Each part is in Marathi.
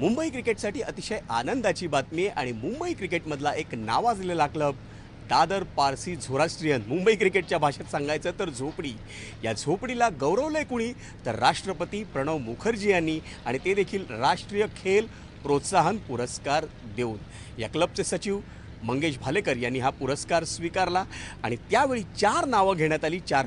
मुंबई क्रिकेटसाठी अतिशय आनंदाची बातमी आहे आणि मुंबई क्रिकेटमधला एक नावाजलेला क्लब दादर पारसी झोरास्ट्रियन मुंबई क्रिकेटच्या भाषेत सांगायचं तर झोपडी. या झोपडीला गौरवलंय कुणी? तर राष्ट्रपती प्रणव मुखर्जी यांनी आणि ते देखील राष्ट्रीय खेल प्रोत्साहन पुरस्कार देऊन. या क्लबचे सचिव मंगेश भालेकर यांनी हा पुरस्कार स्वीकारला आणि त्यावेळी चार नावं घेण्यात आली चार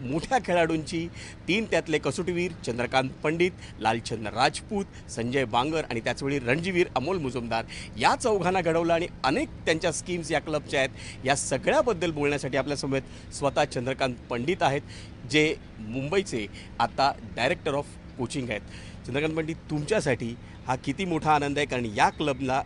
मोठ्या खेळाडूंची तीन त्यातले कसोटीवीर चंद्रकांत पंडित लालचंद राजपूत संजय बांगर आणि त्याचवेळी रणजीवीर अमोल मुजुमदार या चौघांना घडवलं आणि अनेक त्यांच्या स्कीम्स या क्लबच्या आहेत. या सगळ्याबद्दल बोलण्यासाठी आपल्यासमवेत स्वतः चंद्रकांत पंडित आहेत जे मुंबईचे आता डायरेक्टर ऑफ कोचिंग आहेत. चंद्रकांत पंडित तुमच्यासाठी हा किती मोठा आनंद आहे? कारण या क्लबला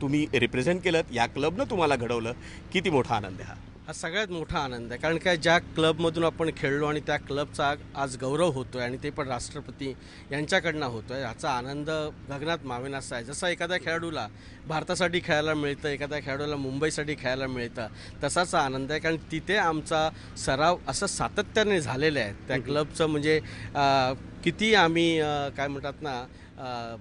तुम्ही रिप्रेझेंट केलं या क्लबनं तुम्हाला घडवलं. किती मोठा आनंद आहे हा? हा सगळ्यात मोठा आनंद आहे. कारण काय ज्या क्लबमधून आपण खेळलो आणि त्या क्लबचा आज गौरव होतो आहे आणि ते पण राष्ट्रपती यांच्याकडनं होतो आहे ह्याचा आनंद गगनात मावेनासा आहे. जसा एखाद्या खेळाडूला भारतासाठी खेळायला मिळतं एखाद्या खेळाडूला मुंबईसाठी खेळायला मिळतं तसाच आनंद आहे. कारण तिथे आमचा सराव असं सातत्याने झालेला आहे. त्या क्लबचं म्हणजे किती आम्ही काय म्हणतात ना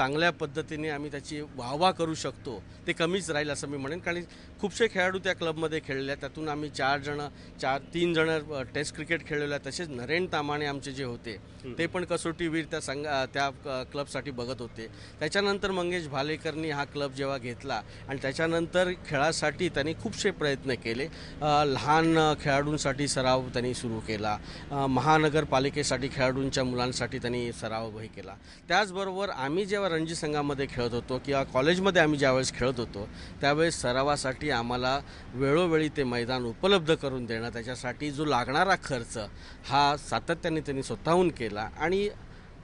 चांगल्या पद्धतीने आम्ही त्याची वाहवा करू शकतो. ते कमीच राहील असं मी म्हणेन. कारण खूपसे खेळाडू त्या क्लबमध्ये खेळले आहेत. त्यातून आम्ही चार जण चार तीन जण टेस्ट क्रिकेट खेळलेलो आहे तसेच नरेन तामाणे आमचे जे होते ते पण कसोटीवीर त्या संघ त्या क्लबसाठी बघत होते. त्याच्यानंतर मंगेश भालेकरनी हा क्लब जेव्हा घेतला आणि त्याच्यानंतर खेळासाठी त्यांनी खूपसे प्रयत्न केले. लहान खेळाडूंसाठी सराव त्यांनी सुरू केला. महानगरपालिकेसाठी खेळाडूंच्या मुलांसाठी त्यांनी सराव हे केला. त्याचबरोबर आम्ही जेव्हा रणजी संघामध्ये खेळत होतो किंवा कॉलेजमध्ये आम्ही ज्यावेळेस खेळत होतो त्यावेळेस सरावासाठी आम्हाला वेळोवेळी ते मैदान उपलब्ध करून देणं त्याच्यासाठी जो लागणारा खर्च हा सातत्याने त्यांनी स्वतःहून केला आणि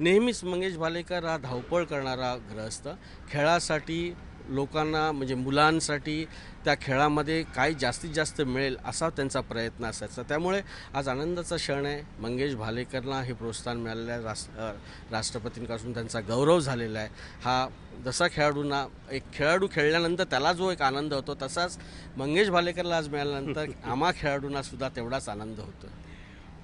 नेहमीच मंगेश भालेकर हा धावपळ करणारा ग्रस्त खेळासाठी लोकांना म्हणजे मुलांसाठी त्या खेळामध्ये काय जास्तीत जास्त मिळेल असा त्यांचा प्रयत्न असायचा. त्यामुळे आज आनंदाचा क्षण आहे. मंगेश भालेकरला हे प्रोत्साहन मिळालेलं आहे. रास राष्ट्रपतींपासून त्यांचा गौरव झालेला आहे. हा जसा खेळाडूंना एक खेळाडू खेळल्यानंतर त्याला जो एक आनंद होतो तसाच मंगेश भालेकरला आज मिळाल्यानंतर आम्हा खेळाडूंना सुद्धा तेवढाच आनंद होतो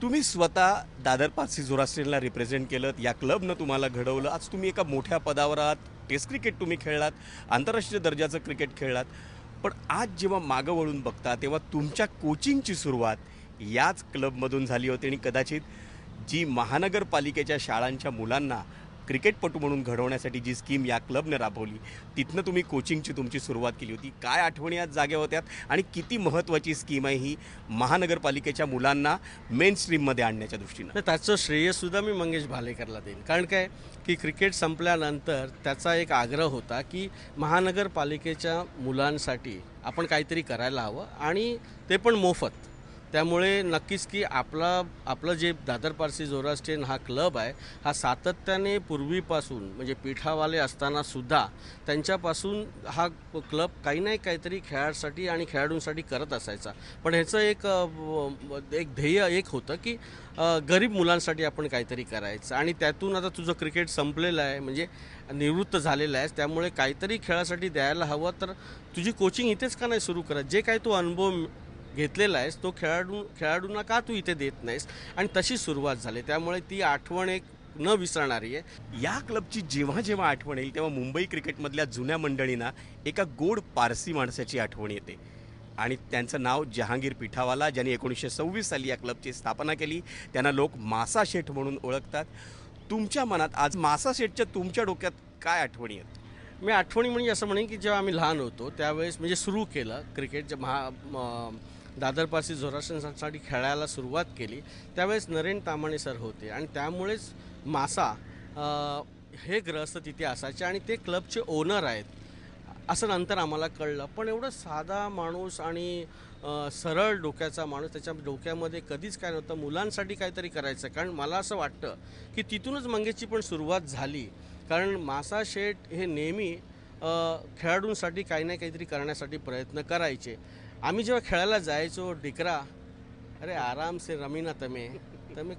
तुम्ही स्वतः दादर पारसी झोरास्ट्रेनला रिप्रेझेंट केलं. या क्लबनं तुम्हाला घडवलं. आज तुम्ही एका मोठ्या पदावर आहात. टेस्ट क्रिकेट तुम्ही खेळलात आंतरराष्ट्रीय दर्जाचं क्रिकेट खेळलात पण आज जेव्हा मागं वळून बघता तेव्हा तुमच्या कोचिंगची सुरुवात याच क्लबमधून झाली होती आणि कदाचित जी महानगरपालिकेच्या शाळांच्या मुलांना क्रिकेटपटू म्हणून घडवण्यासाठी जी स्कीम या क्लबने राबवली तिथनं तुम्ही कोचिंगची तुमची सुरुवात केली होती. काय आठवणी आज जाग्या होत्यात आणि किती महत्त्वाची स्कीम आहे ही महानगरपालिकेच्या मुलांना मेन स्ट्रीममध्ये आणण्याच्या दृष्टीनं? तर त्याचं श्रेयसुद्धा मी मंगेश भालेकरला देईन. कारण काय? की क्रिकेट संपल्यानंतर त्याचा एक आग्रह होता की महानगरपालिकेच्या मुलांसाठी आपण काहीतरी करायला हवं आणि ते पण मोफत. त्यामुळे नक्कीच की आपला आपलं जे दादर पारसी झोरास्टेन हा क्लब आहे हा सातत्याने पूर्वीपासून म्हणजे पिठावाले असताना सुद्धा त्यांच्यापासून हा क्लब काही नाही काहीतरी खेळासाठी आणि खेळाडूंसाठी करत असायचा. पण ह्याचं एक एक ध्येय एक होतं की गरीब मुलांसाठी आपण काहीतरी करायचं. आणि त्यातून आता तुझं क्रिकेट संपलेलं आहे म्हणजे निवृत्त झालेलं आहे त्यामुळे काहीतरी खेळासाठी द्यायला हवं. तर तुझी कोचिंग इथेच का नाही सुरू करत? जे काही तू अनुभव घेतलेला आहेस तो खेळाडू खेळाडूंना का तू इथे देत नाहीस? आणि तशी सुरुवात झाली त्यामुळे ती आठवण एक न विसरणारी आहे. या क्लबची जेव्हा जेव्हा आठवण येईल तेव्हा मुंबई क्रिकेटमधल्या जुन्या मंडळींना एका गोड पारसी माणसाची आठवण येते. आणि त्यांचं नाव जहांगीर पिठावाला ज्यांनी एकोणीसशे सव्वीस साली या क्लबची स्थापना केली त्यांना लोक मासा शेठ म्हणून ओळखतात. तुमच्या मनात आज मासा शेठच्या तुमच्या डोक्यात काय आठवणी आहेत? मी आठवणी म्हणजे असं म्हणेन की जेव्हा आम्ही लहान होतो त्यावेळेस म्हणजे सुरू केलं क्रिकेट जे महा दादरपासी दादर खेळायला सुरुवात केली. त्यावेळेस नरेन तामाणे सर होते आणि त्यामुळेच मासा हे ग्रस्त तिथे असायचे आणि ते क्लबचे ओनर आहेत. असं नंतर आम्हाला कळलं. पण एवढं साधा माणूस आणि सरळ डोक्याचा माणूस त्याच्या डोक्यामध्ये कधीच काय नव्हतं. मुलांसाठी काहीतरी करायचं. कारण मला असं वाटतं की तिथूनच मंगेशची पण सुरुवात झाली. कारण मासा शेठ हे नेहमी खेळाडूंसाठी काही ना काहीतरी करण्यासाठी प्रयत्न करायचे. आम्ही जेव्हा खेळायला जायचो डिकरा अरे आराम से रमीना तमे. तमे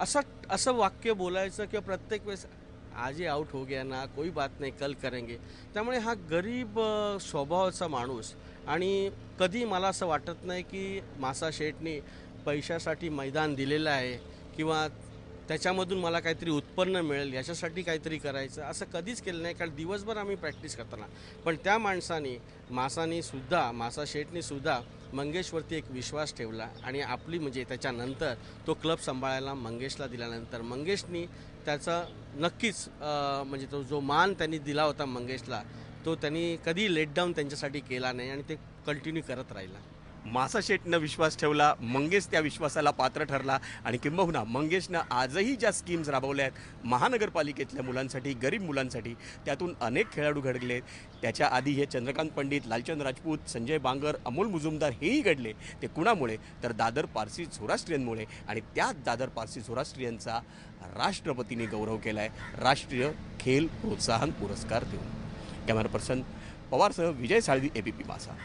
असं असं वाक्य बोलायचं किंवा प्रत्येक वेळेस आजही आउट हो गया ना कोई बात नाही कल करेंगे. त्यामुळे हा गरीब स्वभावाचा माणूस आणि कधी मला असं वाटत नाही की मासा शेठनी पैशासाठी मैदान दिलेलं आहे किंवा त्याच्यामधून मला काहीतरी उत्पन्न मिळेल याच्यासाठी काहीतरी करायचं असं कधीच केलं नाही. कारण दिवसभर आम्ही प्रॅक्टिस करताना. पण त्या माणसाने मासानी सुद्धा मासा शेठनी सुद्धा मंगेशवरती एक विश्वास ठेवला. आणि आपली म्हणजे त्याच्यानंतर तो क्लब सांभाळायला मंगेशला दिल्यानंतर मंगेशनी त्याचा नक्कीच म्हणजे तो जो मान त्यांनी दिला होता मंगेशला तो त्यांनी कधी लेट डाऊन त्यांच्यासाठी केला नाही आणि ते कंटिन्यू करत राहिला. मासाशेटनं विश्वास ठेवला मंगेश त्या विश्वासाला पात्र ठरला आणि किंबहुना मंगेशनं आजही ज्या स्कीम्स राबवल्या आहेत महानगरपालिकेतल्या मुलांसाठी गरीब मुलांसाठी त्यातून अनेक खेळाडू घडले त्याच्या आधी हे चंद्रकांत पंडित लालचंद राजपूत संजय बांगर अमोल मुजुमदार हेही घडले. ते कुणामुळे? तर दादर पारसी झोरास्ट्रियनमुळे आणि त्याच दादर पारसी झोरास्ट्रियनचा राष्ट्रपतींनी गौरव केला आहे राष्ट्रीय खेल प्रोत्साहन पुरस्कार देऊन. कॅमेरा पर्सन पवारसह विजय साळवी एबीपी मासा